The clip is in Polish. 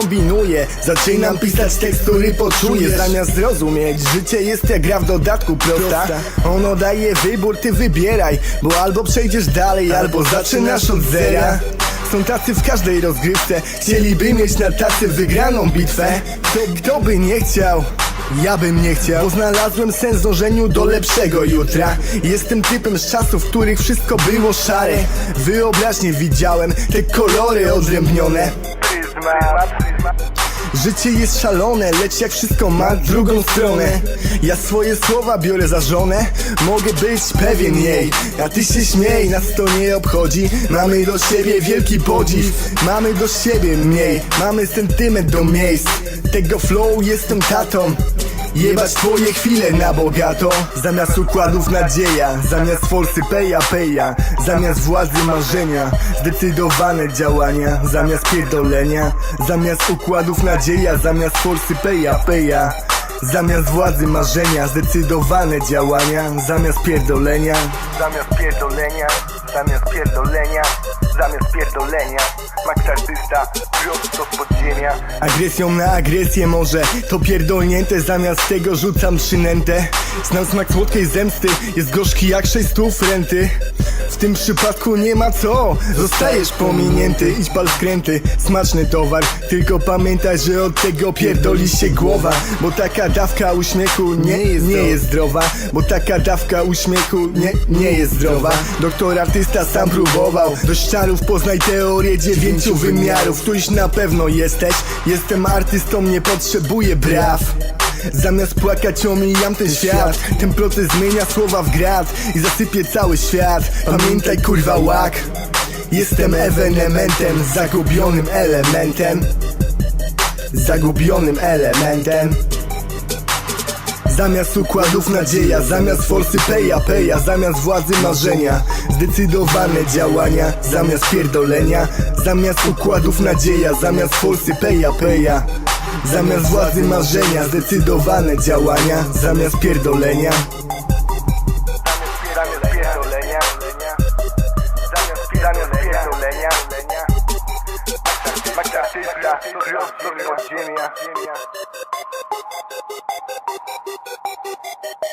Kombinuję, zaczynam pisać tekst, który poczujesz. Zamiast zrozumieć, życie jest jak gra w dodatku prosta. Ono daje wybór, ty wybieraj Bo albo przejdziesz dalej, albo zaczynasz od zera. są tacy w każdej rozgrywce. Chcieliby mieć na tacy wygraną bitwę. Kto, kto by nie chciał? Ja bym nie chciał. Bo znalazłem sens dążeniu do lepszego jutra. Jestem typem z czasów, w których wszystko było szare. Wyobraźnie widziałem te kolory odrębnione Życie jest szalone, lecz jak wszystko ma drugą stronę. Ja swoje słowa biorę za żonę Mogę być pewien jej. A ty się śmiej, nas to nie obchodzi. Mamy do siebie wielki podziw Mamy do siebie mniej. Mamy sentyment do miejsc Tego flow jestem tatą Jebać twoje chwile na bogato. Zamiast układów nadzieja Zamiast forsy peja peja Zamiast władzy marzenia Zdecydowane działania Zamiast pierdolenia Zamiast układów nadzieja Zamiast forsy peja peja Zamiast władzy marzenia Zdecydowane działania Zamiast pierdolenia Zamiast pierdolenia, zamiast pierdolenia, zamiast pierdolenia Max artysta, prosto z podziemia. Agresją na agresję może To pierdolnięte Zamiast tego rzucam przynętę Znam smak słodkiej zemsty Jest gorzki jak sześć stów renty. W tym przypadku nie ma co Zostajesz pominięty Idź pal skręty Smaczny towar Tylko pamiętaj, że od tego pierdoli się głowa. Bo taka dawka uśmiechu nie jest, nie jest zdrowa. Bo taka dawka uśmiechu nie, nie jest zdrowa. Doktor artysta sam próbował Do poznaj teorię dziewięciu wymiarów. Tuś na pewno jesteś. Jestem artystą, nie potrzebuję braw. Zamiast płakać omijam ten świat. Ten proces zmienia słowa w grat I zasypie cały świat. Pamiętaj kurwa łak. Jestem ewenementem Zagubionym elementem. Zagubionym elementem Zamiast układów nadzieja, zamiast forsy peja peja. Zamiast władzy marzenia, zdecydowane działania. Zamiast pierdolenia, zamiast układów nadzieja Zamiast forsy peja peja. Zamiast władzy marzenia, zdecydowane działania. Zamiast pierdolenia artysta, prosto z podziemia